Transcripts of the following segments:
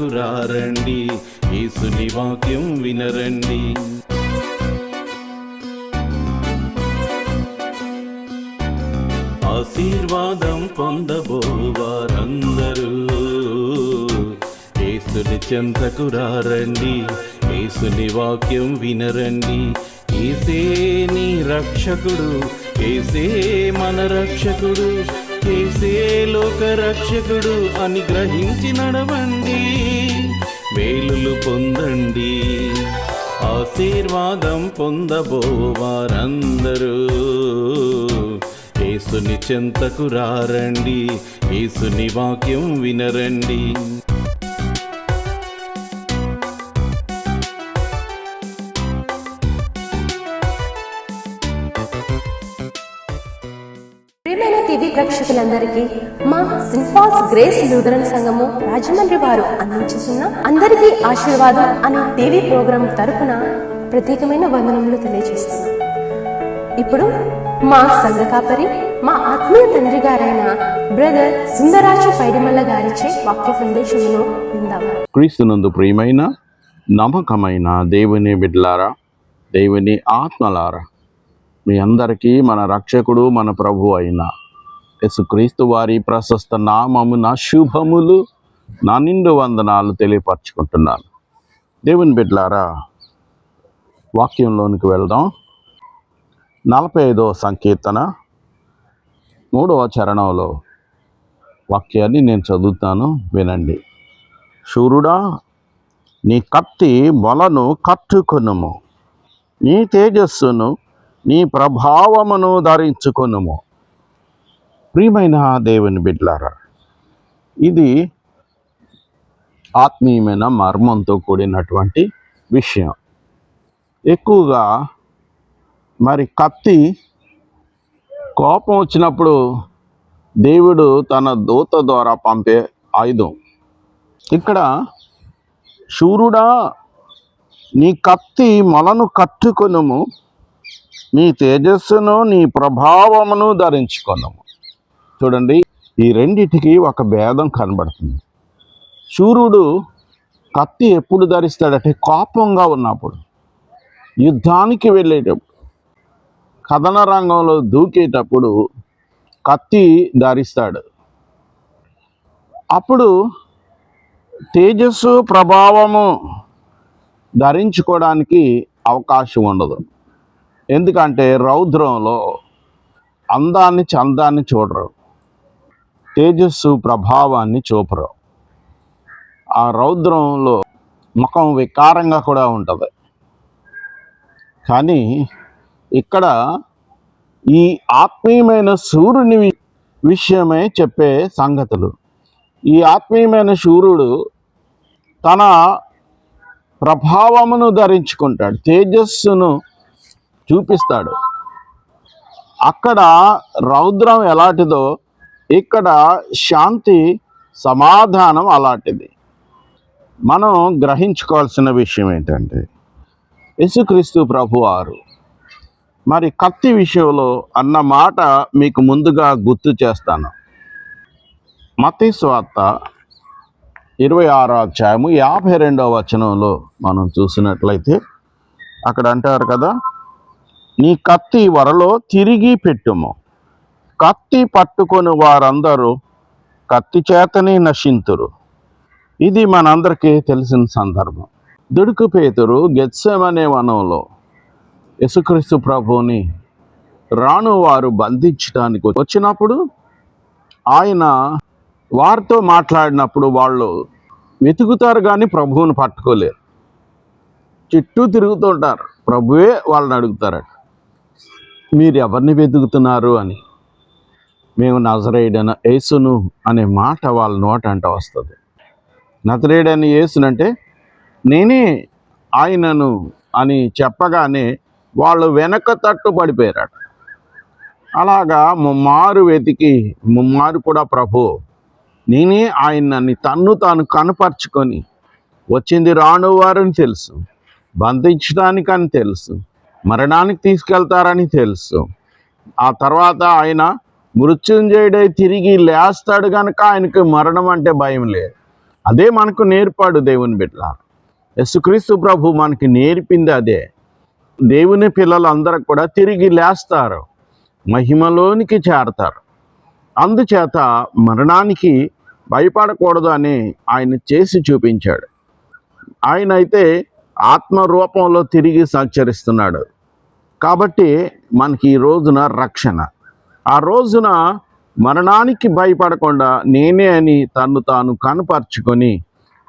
చెంతకు రారండి యేసుని వాక్యం వినరండి. ఆశీర్వాదం పొందబోవారందరూ. యేసుని చెంతకు రారండి యేసుని వాక్యం వినరండి. ఏసే నీ రక్షకుడు. ఏసే మన రక్షకుడు. ఏసే లోక రక్షకుడు అని గ్రహించి నడవండి. మేలులు పొందండి. ఆశీర్వాదం పొందబోవారందరూ. యేసుని చెంతకు రారండి. యేసుని వాక్యం వినరండి. ప్రేక్షకులందరికీ మా సింఫాస్ గ్రేస్ లూథరన్ సంఘము రాజమండ్రి వారు అందించుతున్న అందరికీ ఆశీర్వాదం అనే టీవీ ప్రోగ్రాం తరపున ప్రత్యేకమైన వందనములు తెలియజేస్తున్నాం. ఇప్పుడు మా సంఘ కాపరి మా ఆత్మీయ తండ్రి గారైన బ్రదర్ సుందరాజు పైడిమల్ల గారిచే వాక్య సందేశమును విందాం. క్రీస్తునందు ప్రియమైన నమ్మకమైన దేవుని బిడ్లారా దేవుని ఆత్మలారా మీ అందరికీ మన రక్షకుడు మన ప్రభు అయిన యేసుక్రీస్తు వారి ప్రశస్త నామమున శుభములు నా నిండు వందనాలు తెలియపరచుకుంటున్నాను. దేవుని బిడ్లారా వాక్యంలోనికి వెళ్దాం. నలభై ఐదో సంకీర్తన మూడవ చరణంలో వాక్యాన్ని నేను చదువుతాను వినండి. శూరుడా నీ కత్తి మొలను కట్టుకొనుము. నీ తేజస్సును నీ ప్రభావమును ధరించుకొనుము. ప్రియమైన దేవుని బిడ్లారా ఇది ఆత్మీయమైన మర్మంతో కూడినటువంటి విషయం. ఎక్కువగా మరి కత్తి కోపం వచ్చినప్పుడు దేవుడు తన దూత ద్వారా పంపే ఆయుధం. ఇక్కడ శూరుడా నీ కత్తి మొలను కట్టుకొనుము నీ తేజస్సును నీ ప్రభావమును ధరించుకున్నాము చూడండి ఈ రెండిటికి ఒక భేదం కనబడుతుంది. శూరుడు కత్తి ఎప్పుడు ధరిస్తాడంటే కోపంగా ఉన్నప్పుడు యుద్ధానికి వెళ్ళేటప్పుడు కథన రంగంలో దూకేటప్పుడు కత్తి ధరిస్తాడు. అప్పుడు తేజస్సు ప్రభావము ధరించుకోవడానికి అవకాశం ఉండదు. ఎందుకంటే రౌద్రంలో అందాన్ని చందాన్ని చూడరు. తేజస్సు ప్రభావాన్ని చూపరు. ఆ రౌద్రంలో ముఖం వికారంగా కూడా ఉంటుంది. కానీ ఇక్కడ ఈ ఆత్మీయమైన సూర్యుని విషయమే చెప్పే సంగతులు. ఈ ఆత్మీయమైన సూర్యుడు తన ప్రభావమును ధరించుకుంటాడు. తేజస్సును చూపిస్తాడు. అక్కడ రౌద్రం ఎలాంటిదో ఇక్కడ శాంతి సమాధానం అలాంటిది. మనం గ్రహించుకోవాల్సిన విషయం ఏంటంటే యేసుక్రీస్తు ప్రభువారు మరి కత్తి విషయంలో అన్న మాట మీకు ముందుగా గుర్తు చేస్తాను. మతీస్వార్త ఇరవై ఆరో అధ్యాయము యాభై రెండవ వచనంలో మనం చూసినట్లయితే అక్కడ అంటారు కదా నీ కత్తి వరలో తిరిగి పెట్టుము. కత్తి పట్టుకొని వారందరూ కత్తి చేతనే నశింతురు. ఇది మనందరికీ తెలిసిన సందర్భం. దుడుకు పేతురు గెత్సమనే వనంలో యసుక్రీస్తు ప్రభువుని రాను వారు బంధించడానికి వచ్చినప్పుడు ఆయన వారితో మాట్లాడినప్పుడు వాళ్ళు వెతుకుతారు కానీ ప్రభువుని పట్టుకోలేరు. చుట్టూ తిరుగుతుంటారు. ప్రభువే వాళ్ళని అడుగుతారట మీరు ఎవరిని వెతుకుతున్నారు? అని. మేము నజరేయుడైన యేసును అనే మాట వాళ్ళ నోట అంట వస్తుంది. నజరేయుడైన యేసునంటే నేనే ఆయనను అని చెప్పగానే వాళ్ళు వెనక తట్టు పడిపోయారట అలాగా ముమ్మారు వెతికి ముమ్మారు కూడా ప్రభు నేనే ఆయనని తన్ను తాను కనపరుచుకొని వచ్చింది రాను వారని తెలుసు బంధించడానికని తెలుసు మరణానికి తీసుకెళ్తారని తెలుసు. ఆ తర్వాత ఆయన మృత్యుంజయుడై తిరిగి లేస్తాడు కనుక ఆయనకు మరణం అంటే భయం లేదు. అదే మనకు నేర్పాడు దేవుని బిడ్డ. యశుక్రీస్తు ప్రభు మనకి నేర్పింది అదే. దేవుని పిల్లలందరూ కూడా తిరిగి లేస్తారు. మహిమలోనికి చేరతారు. అందుచేత మరణానికి భయపడకూడదు అని ఆయన చేసి చూపించాడు. ఆయన అయితే ఆత్మ రూపంలో తిరిగి సంచరిస్తున్నాడు. కాబట్టి మనకి ఈ రోజున రక్షణ. ఆ రోజున మరణానికి భయపడకుండా నేనే అని తను తాను కనపరుచుకొని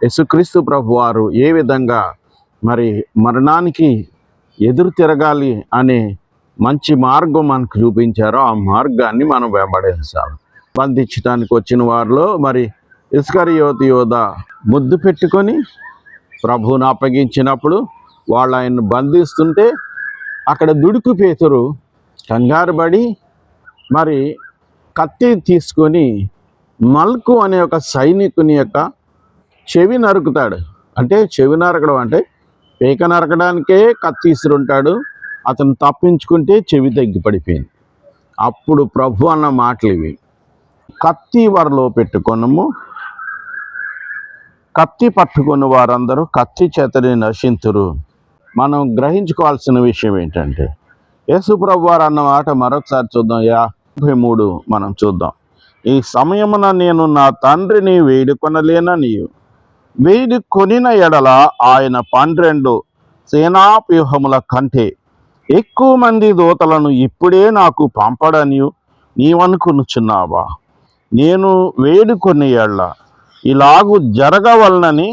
యేసుక్రీస్తు ప్రభు వారు ఏ విధంగా మరి మరణానికి ఎదురు తిరగాలి అనే మంచి మార్గం మనకు చూపించారో ఆ మార్గాన్ని మనం వెంబడించాలి. బంధించడానికి వచ్చిన వారిలో మరి ఇస్కరియోతి యోధ ముద్దు పెట్టుకొని ప్రభువును అప్పగించినప్పుడు వాళ్ళు ఆయన్ని బంధిస్తుంటే అక్కడ దుడుకు పేతురు కంగారుబడి మరి కత్తి తీసుకొని మల్కు అనే ఒక సైనికుని యొక్క చెవి నరుకుతాడు. అంటే చెవి నరకడం అంటే పేక నరకడానికే కత్తి ఇసురుంటాడు అతను తప్పించుకుంటే చెవి తగ్గి పడిపోయింది అప్పుడు ప్రభు అన్న మాటలు ఇవి. కత్తి వరలో పెట్టుకున్నాము కత్తి పట్టుకున్న వారందరూ కత్తి చేతని నశింతురు. మనం గ్రహించుకోవాల్సిన విషయం ఏంటంటే యేసు ప్రభు వారు అన్న మాట మరొకసారి చూద్దాం. యా యాభై మూడు మనం చూద్దాం. ఈ సమయమున నేను నా తండ్రిని వేడుకొనలేనని వేడుకొనిన ఎడల ఆయన పన్నెండు సేనాప్యూహముల కంటే ఎక్కువ మంది దూతలను ఇప్పుడే నాకు పంపడని నీవనుకునుచున్నావా? నేను వేడుకొని ఎళ్ళ ఇలాగు జరగవలనని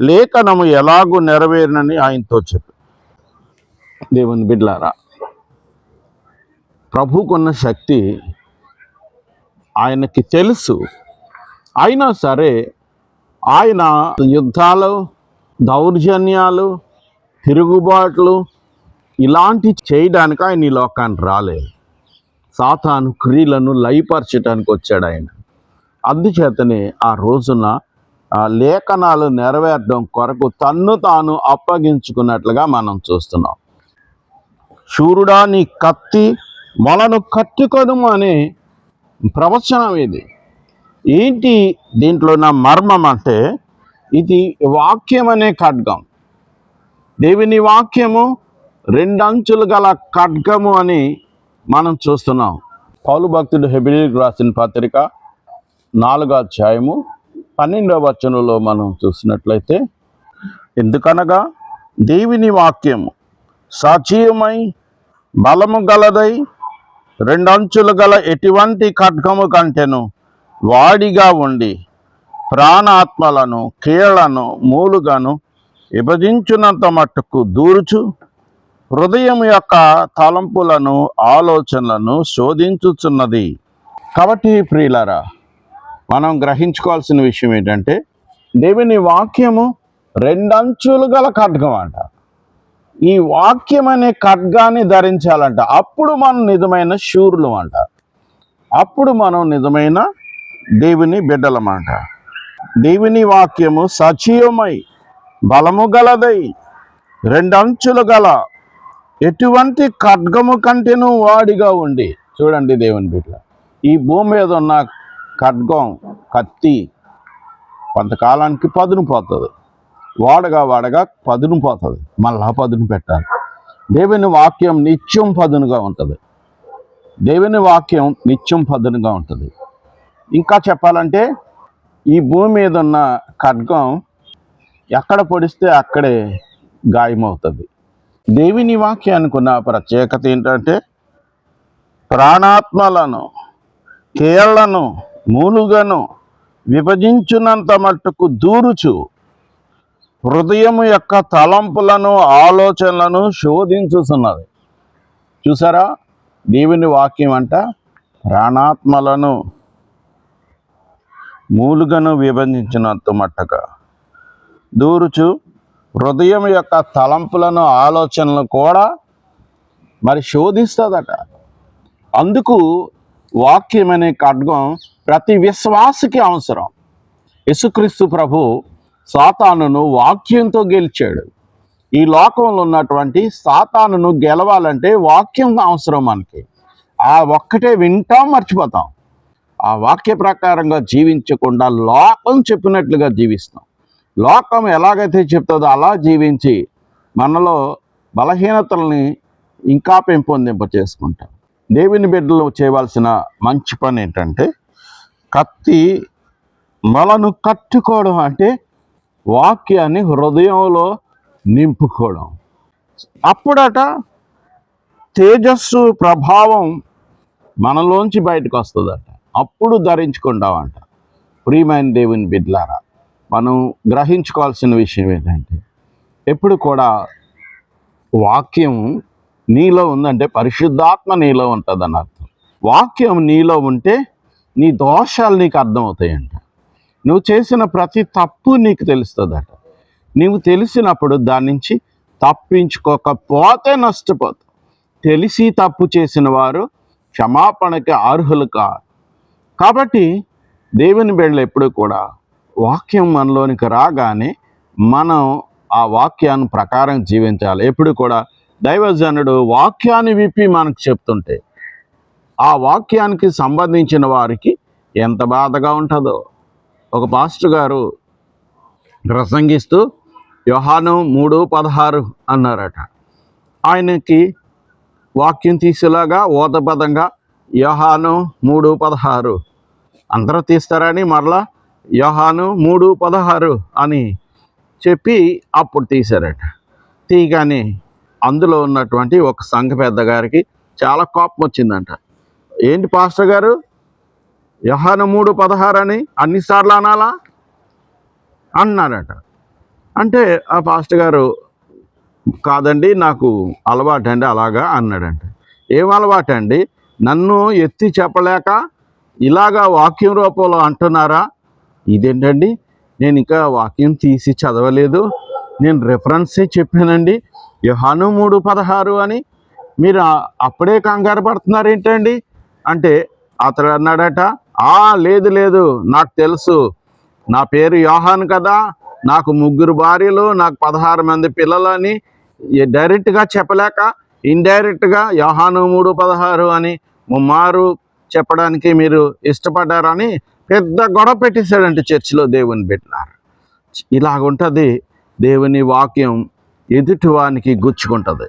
లేఖనము ఎలాగూ నెరవేరినని ఆయనతో చెప్పి. దేవుని బిడ్లారా ప్రభుకున్న శక్తి ఆయనకి తెలుసు. అయినా సరే ఆయన యుద్ధాలు దౌర్జన్యాలు తిరుగుబాట్లు ఇలాంటి చేయడానికి ఆయన ఈ లోకాన్ని రాలేదు. సాతాను క్రియలను లయపరచడానికి వచ్చాడు ఆయన. అందుచేతనే ఆ రోజున ఆ లేఖనాలు నెరవేర్చడం కొరకు తన్ను తాను అప్పగించుకున్నట్లుగా మనం చూస్తున్నాం. శూరుడా నీ కత్తి మొలను కట్టుకొనుము అనే ప్రవచనం ఇది. ఏంటి దీంట్లో నా మర్మం అంటే ఇది వాక్యం అనే ఖడ్గం. దేవుని వాక్యము రెండంచులు గల ఖడ్గము అని మనం చూస్తున్నాం. పౌలు భక్తుడు హెబిలీకి రాసిన పత్రిక నాలుగో అధ్యాయము పన్నెండవ వచనంలో మనం చూసినట్లయితే ఎందుకనగా దేవుని వాక్యము సజీవమై బలము గలదై రెండంచులు గల ఎటువంటి ఖడ్గము కంటెను వాడిగా ఉండి ప్రాణాత్మలను కీళ్ళను మూలుగాను విభజించునంత మట్టుకు దూరుచు హృదయం యొక్క తలంపులను ఆలోచనలను శోధించుచున్నది. కాబట్టి ప్రియులరా మనం గ్రహించుకోవాల్సిన విషయం ఏంటంటే దేవుని వాక్యము రెండంచులు గల ఖడ్గం అంట. ఈ వాక్యం అనే ఖడ్గాన్ని ధరించాలంట. అప్పుడు మనం నిజమైన శూరులు అంట. అప్పుడు మనం నిజమైన దేవుని బిడ్డలమంట. దేవుని వాక్యము సజీవమై బలము గలదై రెండంచులు గల ఎటువంటి ఖడ్గము కంటేను వాడిగా ఉండి చూడండి దేవుని బిడ్డ. ఈ భూమి మీద ఉన్న ఖడ్గం కత్తి కొంతకాలానికి పదును పోతుంది. వాడగా వాడగా పదును పోతుంది. మళ్ళా పదును పెట్టాలి. దేవుని వాక్యం నిత్యం పదునుగా ఉంటుంది. దేవుని వాక్యం నిత్యం పదునుగా ఉంటుంది. ఇంకా చెప్పాలంటే ఈ భూమి మీద ఉన్న ఖడ్గం ఎక్కడ పొడిస్తే అక్కడే గాయమవుతుంది. దేవుని వాక్యానికి ఉన్న ప్రత్యేకత ఏంటంటే ప్రాణాత్మలను కేళ్ళను మూలుగను విభజించునంత మట్టుకు దూరుచు హృదయం యొక్క తలంపులను ఆలోచనలను శోధించుతున్నది చూసారా? దేవుని వాక్యం అంట ప్రాణాత్మలను మూలుగను విభజించినంత మట్టక. దూరుచు హృదయం యొక్క తలంపులను ఆలోచనలు కూడా మరి శోధిస్తుందట. అందుకు వాక్యం అనే ఖడ్గం ప్రతి విశ్వాసకి అవసరం. యేసుక్రీస్తు ప్రభు సాతానును వాక్యంతో గెలిచాడు. ఈ లోకంలో ఉన్నటువంటి సాతానును గెలవాలంటే వాక్యం అవసరం మనకి. ఆ ఒక్కటే వింటాం మర్చిపోతాం. ఆ వాక్య ప్రకారంగా జీవించకుండా లోకం చెప్పినట్లుగా జీవిస్తాం. లోకం ఎలాగైతే చెప్తుందో అలా జీవించి మనలో బలహీనతల్ని ఇంకా పెంపొందింప చేసుకుంటాం దేవుని బిడ్డలు చేయవలసిన మంచి పని ఏంటంటే కత్తి మొలను కట్టుకోవడం అంటే వాక్యాన్ని హృదయంలో నింపుకోవడం. అప్పుడట తేజస్సు ప్రభావం మనలోంచి బయటకు వస్తుందట. అప్పుడు ధరించుకుంటామంట. ప్రియమైన దేవుని బిడ్లారా మనం గ్రహించుకోవాల్సిన విషయం ఏంటంటే ఎప్పుడు కూడా వాక్యం నీలో ఉందంటే పరిశుద్ధాత్మ నీలో ఉంటుందని అర్థం వాక్యం నీలో ఉంటే నీ దోషాలు నీకు అర్థమవుతాయంట. నువ్వు చేసిన ప్రతి తప్పు నీకు తెలుస్తుందట. నీవు తెలిసినప్పుడు దాని నుంచి తప్పించుకోకపోతే నష్టపోతావు. తెలిసి తప్పు చేసిన వారు క్షమాపణకి అర్హులు కారు. కాబట్టి దేవుని బిడ్డలు ఎప్పుడు కూడా వాక్యం మనలోనికి రాగానే మనం ఆ వాక్యాన్ని ప్రకారం జీవించాలి. ఎప్పుడు కూడా దైవజనుడు వాక్యాన్ని విప్పి మనకు చెప్తుంటే ఆ వాక్యానికి సంబంధించిన వారికి ఎంత బాధగా ఉంటుందో ఒక పాస్టర్ గారు ప్రసంగిస్తూ యోహాను మూడు పదహారు అన్నారట. ఆయనకి వాక్యం తీసేలాగా ఓతపదంగా యోహాను మూడు పదహారు. అందరూ తీస్తారని మరలా యోహాను మూడు పదహారు అని చెప్పి అప్పుడు తీశారట. తీయగానే అందులో ఉన్నటువంటి ఒక సంఘ పెద్ద గారికి చాలా కోపం వచ్చిందంట. ఏంటి పాస్టర్ గారు? యోహాను మూడు పదహారు అని అన్నిసార్లు అనాలా? అన్నారట. అంటే ఆ పాస్టర్ గారు కాదండి నాకు అలవాటు అండి అలాగా అన్నాడంట. ఏం అలవాటండి? నన్ను ఎత్తి చెప్పలేక ఇలాగా వాక్యం రూపంలో అంటున్నారా? ఇదేంటండి? నేను ఇంకా వాక్యం తీసి చదవలేదు. నేను రెఫరెన్సే చెప్పానండి. యోహాను మూడు పదహారు అని మీరు అప్పుడే కంగారు పడుతున్నారు ఏంటండి అంటే అతడు అన్నాడట ఆ లేదు లేదు. నాకు తెలుసు. నా పేరు యోహాన్ కదా. నాకు ముగ్గురు భార్యలు నాకు పదహారు మంది పిల్లలని. అని డైరెక్ట్గా చెప్పలేక ఇండైరెక్ట్గా యోహాను మూడు పదహారు అని ముమ్మారు చెప్పడానికి మీరు ఇష్టపడ్డారని పెద్ద గొడవ పెట్టేశాడంటే చర్చిలో దేవుని పెట్టినారు ఇలాగుంటుంది దేవుని వాక్యం ఎదుటివానికి గుచ్చుకుంటుంది.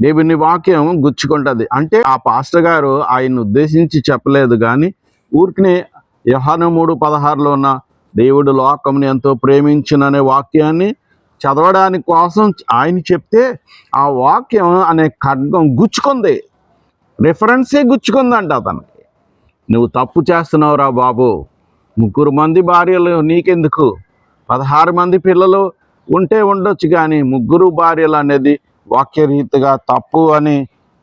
దేవుని వాక్యం గుచ్చుకుంటుంది. అంటే ఆ పాస్టర్ గారు ఆయన ఉద్దేశించి చెప్పలేదు కానీ ఊరికినే యహాను మూడు పదహారులో ఉన్న దేవుడు లోకంని ఎంతో ప్రేమించిననే వాక్యాన్ని చదవడానికి కోసం ఆయన చెప్తే ఆ వాక్యం అనే ఖడ్గం గుచ్చుకుంది. రిఫరెన్సే గుచ్చుకుందంట అతనికి. నువ్వు తప్పు చేస్తున్నావురా బాబు. ముగ్గురు మంది భార్యలు నీకెందుకు? పదహారు మంది పిల్లలు ఉంటే ఉండొచ్చు కానీ ముగ్గురు భార్యలు అనేది వాక్యరీతిగా తప్పు అని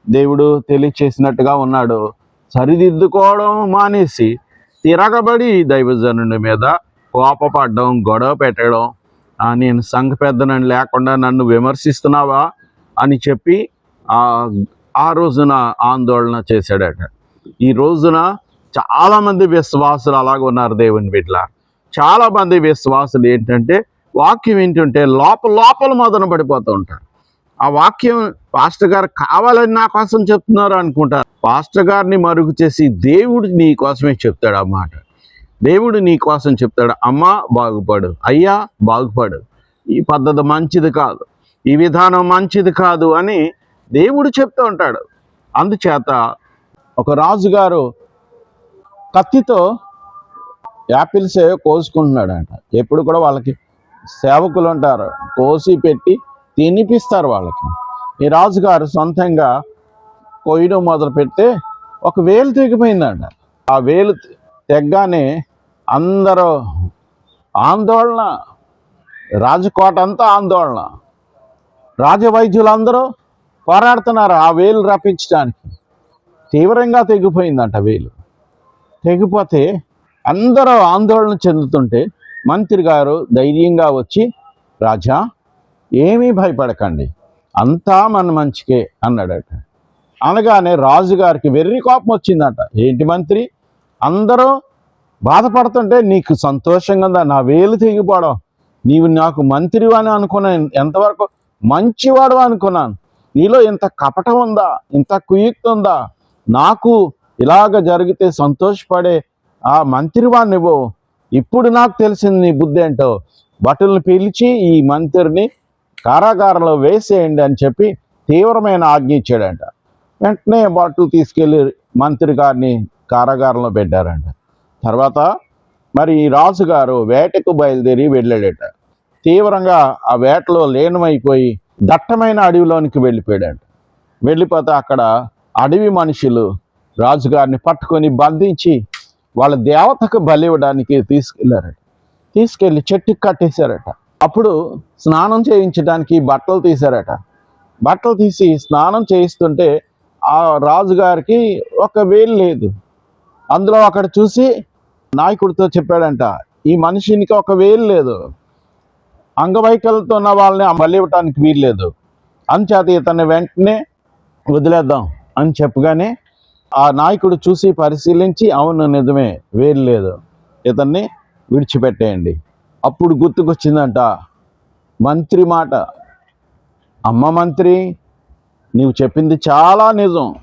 దేవుడు తెలియచేసినట్టుగా ఉన్నాడు. సరిదిద్దుకోవడం మానేసి తిరగబడి దైవజనుడి మీద కోపపడడం గొడవ పెట్టడం నేను సంఘ పెద్దనని లేకుండా నన్ను విమర్శిస్తున్నావా? అని చెప్పి ఆ రోజున ఆందోళన చేశాడట. ఈ రోజున చాలామంది విశ్వాసులు అలాగే ఉన్నారు దేవుని బిడ్డల. చాలామంది విశ్వాసులు ఏంటంటే వాక్యం ఏంటంటే లోపల లోపల మొదలు పడిపోతూ ఉంటారు. ఆ వాక్యం పాస్టర్ గారు కావాలని నా కోసం చెప్తున్నారు అనుకుంటారు. పాస్టర్ గారిని మరుగు చేసి దేవుడు నీ కోసమే చెప్తాడు ఆ మాట. దేవుడు నీ కోసం చెప్తాడు అమ్మా బాగుపడు. అయ్యా బాగుపడు. ఈ పద్ధతి మంచిది కాదు. ఈ విధానం మంచిది కాదు అని దేవుడు చెప్తూ ఉంటాడు. అందుచేత ఒక రాజుగారు కత్తితో యాపిల్స్ కోసుకుంటున్నాడంట. ఎప్పుడు కూడా వాళ్ళకి సేవకులు ఉంటారు. కోసి పెట్టి తినిపిస్తారు వాళ్ళకి. ఈ రాజుగారు సొంతంగా కొయ్యడం మొదలు పెడితే ఒక వేలు తెగిపోయిందంట. ఆ వేలు తెగ్గానే అందరూ ఆందోళన రాజకోట అంతా ఆందోళన. రాజవైద్యులందరూ పోరాడుతున్నారు ఆ వేలు రప్పించడానికి. తీవ్రంగా తెగిపోయిందంట వేలు. తెగిపోతే అందరూ ఆందోళన చెందుతుంటే మంత్రి గారు ధైర్యంగా వచ్చి రాజా ఏమీ భయపడకండి. అంతా మన మంచికే అన్నాడట. అనగానే రాజుగారికి వెర్రి కోపం వచ్చిందట. ఏంటి మంత్రి? అందరూ బాధపడుతుంటే నీకు సంతోషంగా ఉందా నా వేలు తెగిపోవడం. నీవు నాకు మంత్రి అని అనుకున్నాను ఎంతవరకు? మంచివాడు అనుకున్నాను. నీలో ఇంత కపటం ఉందా? ఇంత కుయుక్తి ఉందా? నాకు ఇలాగ జరిగితే సంతోషపడే ఆ మంత్రివాణ్ణివో ఇప్పుడు నాకు తెలిసింది నీ బుద్ధి ఏంటో? భటులను పిలిచి ఈ మంత్రిని కారాగారంలో వేసేయండి అని చెప్పి తీవ్రమైన ఆజ్ఞ ఇచ్చాడంట. వెంటనే భటులు తీసుకెళ్ళి మంత్రి గారిని కారాగారంలో పెట్టారంట. తర్వాత మరి రాజుగారు వేటకు బయలుదేరి వెళ్ళాడట. తీవ్రంగా ఆ వేటలో లీనమైపోయి దట్టమైన అడవిలోనికి వెళ్ళిపోయాడంట. వెళ్ళిపోతే అక్కడ అడవి మనుషులు రాజుగారిని పట్టుకొని బంధించి వాళ్ళ దేవతకు బలి ఇవ్వడానికి తీసుకెళ్ళారట. తీసుకెళ్ళి చెట్టుకు కట్టేశారట. అప్పుడు స్నానం చేయించడానికి బట్టలు తీశారట. బట్టలు తీసి స్నానం చేయిస్తుంటే ఆ రాజుగారికి ఒక వేలు లేదు. అందులో అక్కడ చూసి నాయకుడితో చెప్పాడంట ఈ మనిషినికి ఒక వేలు లేదు. అంగవైకల్యంతో ఉన్న వాళ్ళని మళ్ళీ ఇవ్వటానికి వీల్లేదు అంచేత ఇతన్ని వెంటనే వదిలేద్దాం అని చెప్పగానే ఆ నాయకుడు చూసి పరిశీలించి అవును నిజమే వేలు లేదు. ఇతన్ని విడిచిపెట్టేయండి. అప్పుడు గుర్తుకొచ్చిందంట మంత్రి మాట. అమ్మ మంత్రి నీవు చెప్పింది చాలా నిజం.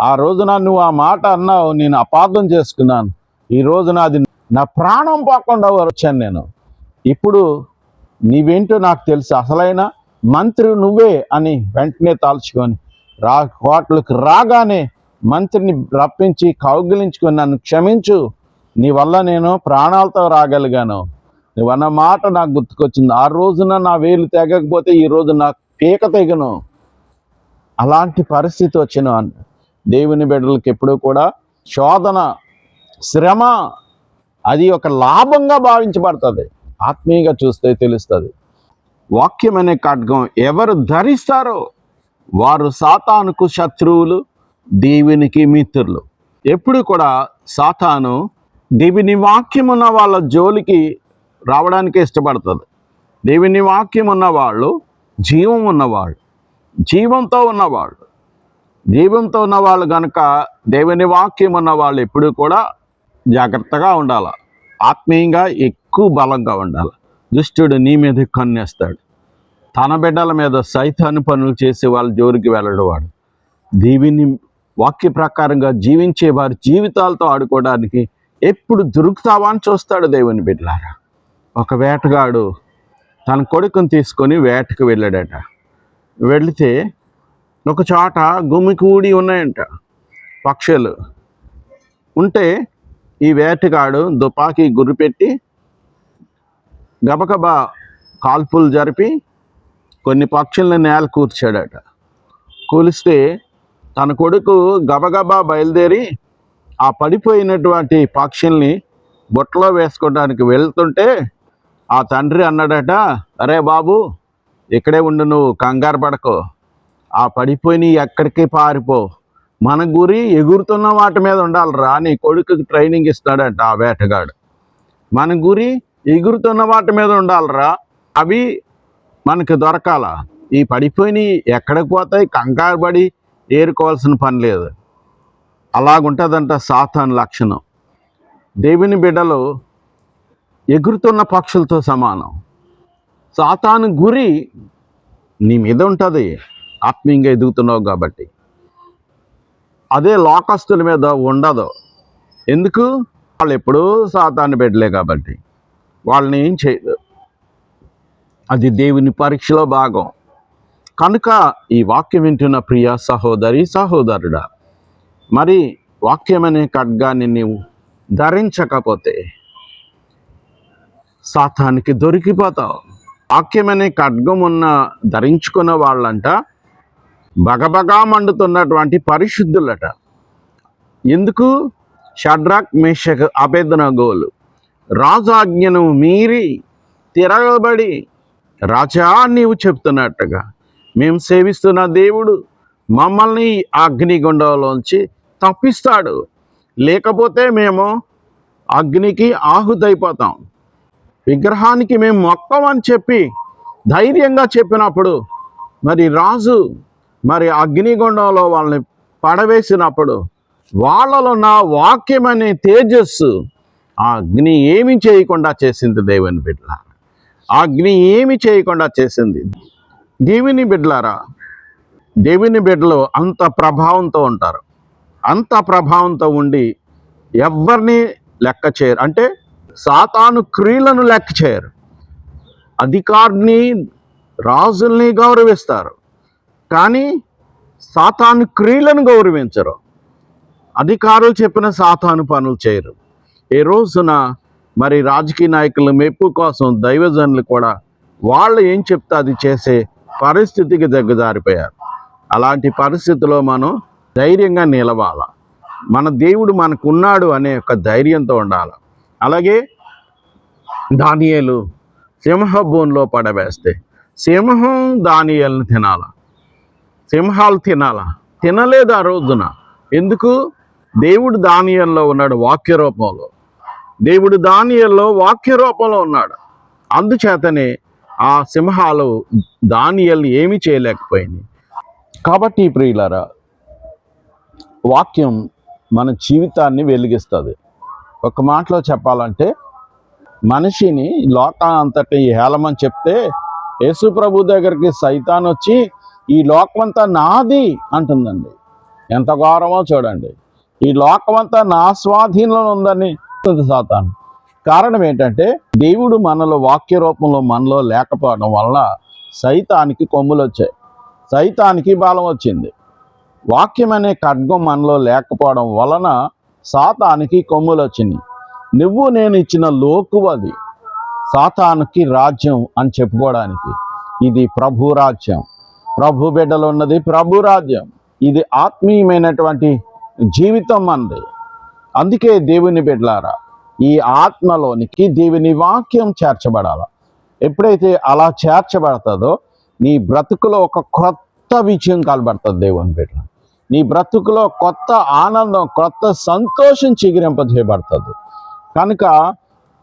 ఆ రోజున నువ్వు ఆ మాట అన్నావు నేను అపార్థం చేసుకున్నాను. ఈ రోజున అది నా ప్రాణం పోకుండా వచ్చాను నేను. ఇప్పుడు నీవేంటో నాకు తెలుసు. అసలైన మంత్రి నువ్వే అని వెంటనే తాల్చుకొని రా కోటలకు రాగానే మంత్రిని రప్పించి కౌగిలించుకొని నన్ను క్షమించు. నీ వల్ల నేను ప్రాణాలతో రాగలిగాను. నువ్వన్న మాట నాకు గుర్తుకొచ్చింది. ఆ రోజున నా వేలు తెగకపోతే ఈ రోజు నా పీక తెగను. అలాంటి పరిస్థితి వచ్చిన దేవుని బిడ్డలకి ఎప్పుడూ కూడా శోధన శ్రమ అది ఒక లాభంగా భావించబడుతుంది. ఆత్మీయంగా చూస్తే తెలుస్తుంది. వాక్యం అనే ఖడ్గం ఎవరు ధరిస్తారో వారు సాతానుకు శత్రువులు దేవునికి మిత్రులు. ఎప్పుడు కూడా సాతాను దేవుని వాక్యం ఉన్న వాళ్ళ జోలికి రావడానికే ఇష్టపడుతుంది. దేవుని వాక్యం ఉన్నవాళ్ళు జీవం ఉన్నవాళ్ళు జీవంతో ఉన్నవాళ్ళు. జీవంతో ఉన్నవాళ్ళు కనుక దేవుని వాక్యం ఉన్న వాళ్ళు కూడా జాగ్రత్తగా ఉండాలి. ఆత్మీయంగా ఎక్కువ బలంగా ఉండాలి. దుష్టుడు నీ మీద కన్నేస్తాడు. తన బిడ్డల మీద సైతాన్ని పనులు చేసే వాళ్ళ జోరికి వెళ్ళడు వాడు. దేవుని వాక్య ప్రకారంగా జీవించే వారి జీవితాలతో ఆడుకోవడానికి ఎప్పుడు దొరుకుతావా అని చూస్తాడు దేవుని బిడ్డలారా. ఒక వేటగాడు తన కొడుకుని తీసుకొని వేటకు వెళ్ళాడట. వెళితే ఒక చోట గుమికూడి ఉన్నాయంట పక్షులు. ఉంటే ఈ వేటగాడు దుపాకీ గురిపెట్టి గబగబా కాల్పులు జరిపి కొన్ని పక్షుల్ని నేల కూర్చాడట. కూలిస్తే తన కొడుకు గబగబా బయలుదేరి ఆ పడిపోయినటువంటి పక్షుల్ని బుట్టలో వేసుకోవడానికి వెళ్తుంటే ఆ తండ్రి అన్నాడట అరే బాబు ఇక్కడే ఉండు నువ్వు కంగారు పడకో. ఆ పడిపోయి ఎక్కడికి పారిపో. మన గురి ఎగురుతున్న వాటి మీద ఉండాలిరా నీ కొడుకుకి ట్రైనింగ్ ఇస్తాడంట ఆ వేటగాడు. మన గురి ఎగురుతున్న వాటి మీద ఉండాలిరా అవి మనకు దొరకాల. ఈ పడిపోయి ఎక్కడికి పోతాయి కంగారు పడి ఏరుకోవాల్సిన పని లేదు. అలాగుంటుందంట సాతాన్ లక్షణం. దేవుని బిడ్డలు ఎగురుతున్న పక్షులతో సమానం. సాతాను గురి నీ మీద ఉంటుంది. ఆత్మీయంగా ఎదుగుతున్నావు కాబట్టి. అదే లోకస్తుల మీద ఉండదు. ఎందుకు? వాళ్ళు ఎప్పుడూ సాతాన్ని బిడ్డలే కాబట్టి. వాళ్ళని ఏం చేయదు అది దేవుని పరీక్షలో భాగం. కనుక ఈ వాక్యం వింటున్న ప్రియ సహోదరి సహోదరుడా మరి వాక్యం అనే ఖడ్గాన్ని నీవు ధరించకపోతే సాతానికి దొరికిపోతావు. వాక్యమనే ఖడ్గమున్న ధరించుకున్న వాళ్ళంట బగబగా మండుతున్నటువంటి పరిశుద్ధులట. ఎందుకు? షడ్రాక్ మేషక్ అభేదనగోలు రాజాజ్ఞను మీరి తిరగబడి రాజా నీవు చెప్తున్నట్టుగా మేము సేవిస్తున్న దేవుడు మమ్మల్ని అగ్నిగుండంలోంచి తప్పిస్తాడు. లేకపోతే మేము అగ్నికి ఆహుతైపోతాం. విగ్రహానికి మేము మొక్కం అని చెప్పి ధైర్యంగా చెప్పినప్పుడు మరి రాజు మరి అగ్నిగుండంలో వాళ్ళని పడవేసినప్పుడు వాళ్ళలో నా వాక్యం అనే తేజస్సు ఆ అగ్ని ఏమి చేయకుండా చేసింది దేవుని బిడ్డ అగ్ని ఏమి చేయకుండా చేసింది. దేవుని బిడ్డలారా దేవుని బిడ్డలు అంత ప్రభావంతో ఉంటారు. అంత ప్రభావంతో ఉండి ఎవరిని లెక్క చేయరు. అంటే సాతాను క్రియలను లెక్క చేయరు. అధికారిని రాజుల్ని గౌరవిస్తారు. కానీ సాతాను క్రియలను గౌరవించరు. అధికారులు చెప్పిన సాతాను పనులు చేయరు. ఈ రోజున మరి రాజకీయ నాయకుల మెప్పు కోసం దైవజనులు కూడా వాళ్ళు ఏం చెప్తే అది చేసే పరిస్థితికి దగ్గుదారిపోయారు. అలాంటి పరిస్థితిలో మనం ధైర్యంగా నిలవాల. మన దేవుడు మనకున్నాడు అనే ఒక ధైర్యంతో ఉండాలి. అలాగే ధానియాలు సింహ బోన్లో పడవేస్తే సింహం దానియేలను తినాల? సింహాలు తినాలా? తినలేదు ఆ రోజున? ఎందుకు? దేవుడు దానియల్లో ఉన్నాడు వాక్య రూపంలో దేవుడు దానియల్లో వాక్య రూపంలో ఉన్నాడు. అందుచేతనే ఆ సింహాలు దానియల్ని ఏమీ చేయలేకపోయింది కాబట్టి ప్రియులారా వాక్యం మన జీవితాన్ని వెలిగిస్తుంది. ఒక మాటలో చెప్పాలంటే మనిషిని లోకాంతటి హేళమని చెప్తే యేసు ప్రభు దగ్గరికి సైతాన్ వచ్చి ఈ లోకమంతా నాది అంటుందండి. ఎంత ఘోరమో చూడండి. ఈ లోకమంతా నా స్వాధీనంలో ఉందని సాతాను. కారణం ఏంటంటే దేవుడు మనలో వాక్య రూపంలో మనలో లేకపోవడం వల్ల సైతానికి కొమ్ములు వచ్చాయి. సైతానికి బలం వచ్చింది. వాక్యం అనే ఖడ్గం మనలో లేకపోవడం వలన సాతానికి కొమ్ములు వచ్చినాయి నువ్వు నేను ఇచ్చిన లోకువది సాతానికి రాజ్యం అని చెప్పుకోవడానికి. ఇది ప్రభు రాజ్యం. ప్రభు బిడ్డలు ఉన్నది ప్రభు రాజ్యం. ఇది ఆత్మీయమైనటువంటి జీవితం అంది. అందుకే దేవుని బిడ్డలారా ఈ ఆత్మలోనికి దేవుని వాక్యం చేర్చబడాల. ఎప్పుడైతే అలా చేర్చబడుతుందో నీ బ్రతుకులో ఒక కొత్త విజయం కలబడుతుంది దేవుని బిడ్డ నీ బ్రతుకులో కొత్త ఆనందం కొత్త సంతోషం చిగురింపజేయబడుతుంది. కనుక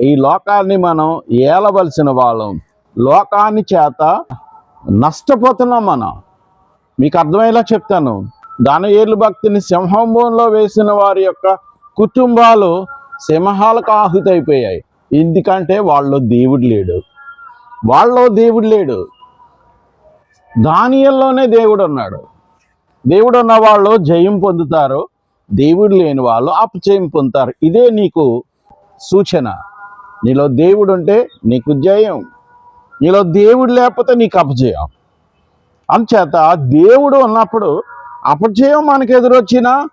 ఈ లోకాన్ని మనం ఏలవలసిన వాళ్ళం. లోకాన్ని చేత నష్టపోతున్నాం మనం. మీకు అర్థమయ్యేలా చెప్తాను. దానయేలు భక్తిని సింహంలో వేసిన వారి యొక్క కుటుంబాలు సింహాలకు ఆహుతైపోయాయి. ఎందుకంటే వాళ్ళు దేవుడు లేడు. వాళ్ళలో దేవుడు లేడు. దానియల్లోనే దేవుడు ఉన్నాడు దేవుడు ఉన్న వాళ్ళు జయం పొందుతారు దేవుడు లేని వాళ్ళు అపజయం పొందుతారు. ఇదే నీకు సూచన. నీలో దేవుడు ఉంటే నీకు జయం. నీలో దేవుడు లేకపోతే నీకు అపజయం. అంచేత దేవుడు ఉన్నప్పుడు అపజయం మనకు ఎదురొచ్చినా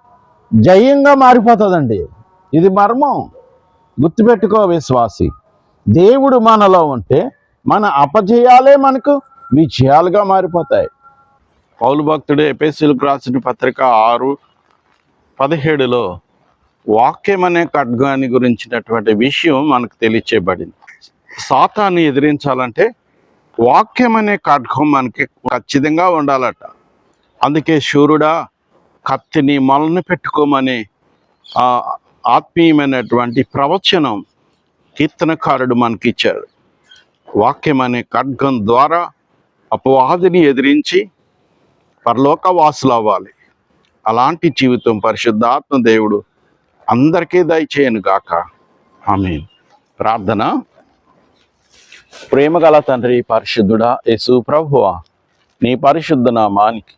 జయంగా మారిపోతుందండి. ఇది మర్మం. గుర్తుపెట్టుకో విశ్వాసి. దేవుడు మనలో ఉంటే మన అపజయాలే మనకు విజయాలుగా మారిపోతాయి. పౌలు భక్తుడు ఎపిసిలకు రాసిన పత్రిక ఆరు పదిహేడులో వాక్యం అనే ఖడ్గాన్ని గురించినటువంటి విషయం మనకు తెలియచేయబడింది. సాతాన్ని ఎదిరించాలంటే వాక్యం అనే ఖడ్గం మనకి ఖచ్చితంగా ఉండాలట. అందుకే శూరుడా కత్తిని మలన పెట్టుకోమని ఆ ఆత్మీయమైనటువంటి ప్రవచనం కీర్తనకారుడు మనకి ఇచ్చాడు వాక్యం అనే ఖడ్గం ద్వారా అపవాదిని ఎదిరించి పరలోకవాసులు అవ్వాలి అలాంటి జీవితం పరిశుద్ధాత్మ దేవుడు అందరికీ దయచేయను గాక. ఆమె ప్రార్థన. ప్రేమగల తండ్రి పరిశుద్ధుడా యేసు ప్రభువా నీ పరిశుద్ధ నామానికి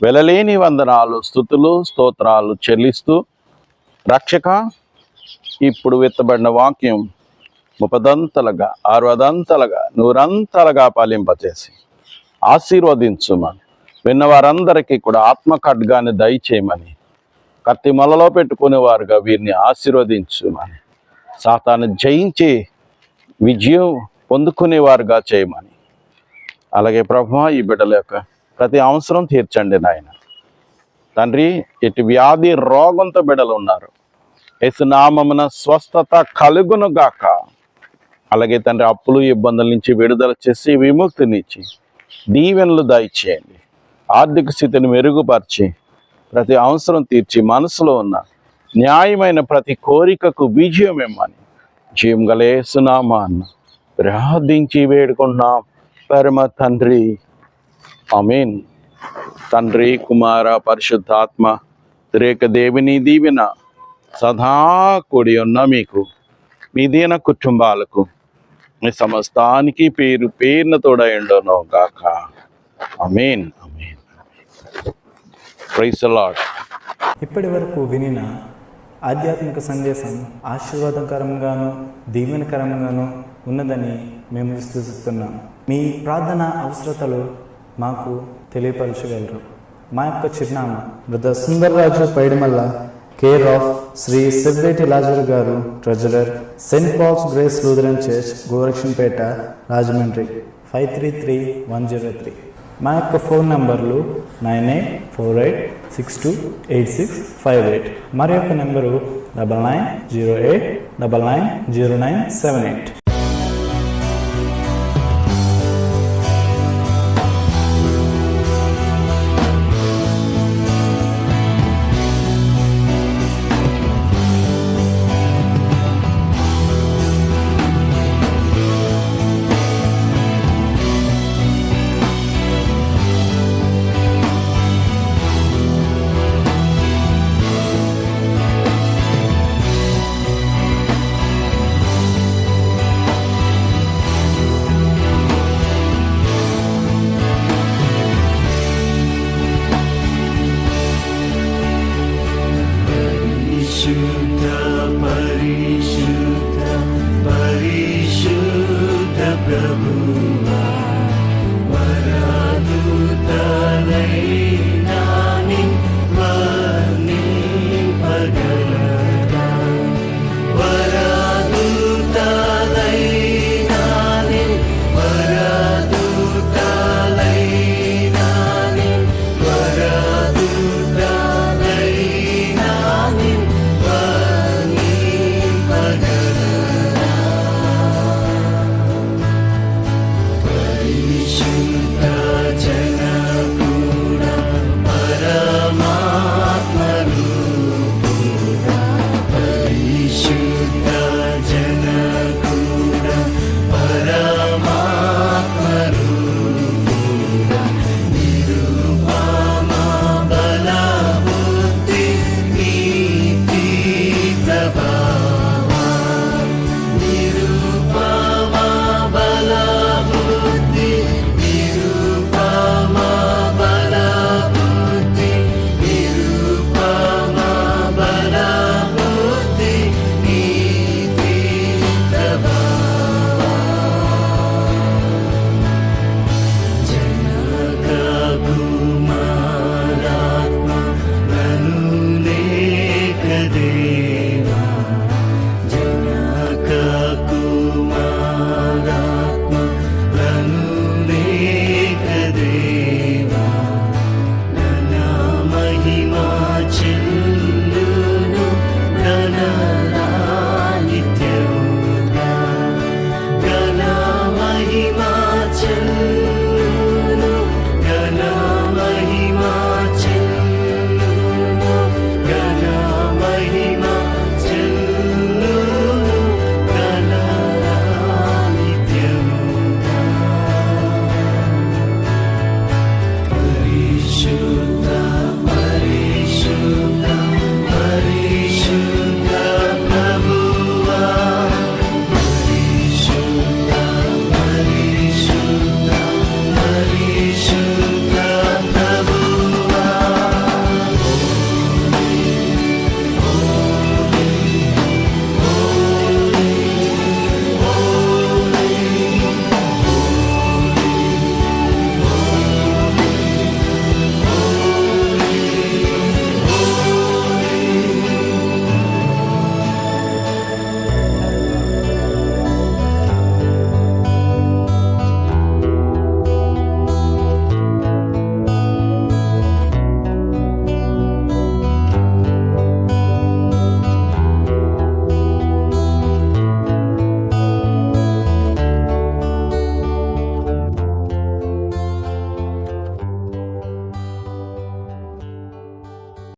వెలలేని వందనాలు స్థుతులు స్తోత్రాలు చెల్లిస్తూ రక్షక ఇప్పుడు విత్తబడిన వాక్యం ముపదంతలుగా అరవదంతలుగా నూరంతలుగా పాలింపచేసి ఆశీర్వదించుమని విన్న వారందరికీ కూడా ఆత్మ ఖడ్గాన్ని దయచేయమని కత్తి మొలలో పెట్టుకునేవారుగా వీరిని ఆశీర్వదించుమని సాతాన్ని జయించి విజయం పొందుకునేవారుగా చేయమని. అలాగే ప్రభు ఈ బిడ్డల యొక్క ప్రతి అవసరం తీర్చండి నాయన. తండ్రి ఇటు వ్యాధి రోగంతో బిడ్డలు ఉన్నారు. యేసునామమున స్వస్థత కలుగునుగాక అలాగే తండ్రి అప్పులు ఇబ్బందుల నుంచి విడుదల చేసి విముక్తినిచ్చి దీవెనలు దయచేయండి. ఆర్థిక స్థితిని మెరుగుపరిచి ప్రతి అవసరం తీర్చి మనసులో ఉన్న న్యాయమైన ప్రతి కోరికకు విజయం ఇమ్మని. జీవం గలేసునామా అన్న ప్రార్థించి వేడుకుంటున్నాం. పరమ తండ్రి అమీన్ తండ్రి కుమార పరిశుద్ధాత్మ త్రేక దీవిన దీవెన సదా కూడి ఉన్న మీకు మీ దీన కుటుంబాలకు మీ సమస్తానికి పేరు పేరున తోడైండోనో గాక. అమీన్ ప్రైస్ అలాట్ ఇప్పటి వరకు వినిన ఆధ్యాత్మిక సందేశం ఆశీర్వాదకరంగాను దీవెనకరంగాను ఉన్నదని మేము విశ్వసిస్తున్నాం. మీ ప్రార్థన అవసరతలు మాకు తెలియపరచగలరు. మా యొక్క చిరునామా brother Sundarraju Paidimalla care of Shri Sebbeti Lazar గారు treasurer saint Paul's grace Lutheran church Gorakshanpeta Rajahmundry five three three one zero three మా యొక్క ఫోన్ నంబర్లు nine eight four eight six two eight six five eight మరి యొక్క number double nine zero eight double nine zero nine seven eight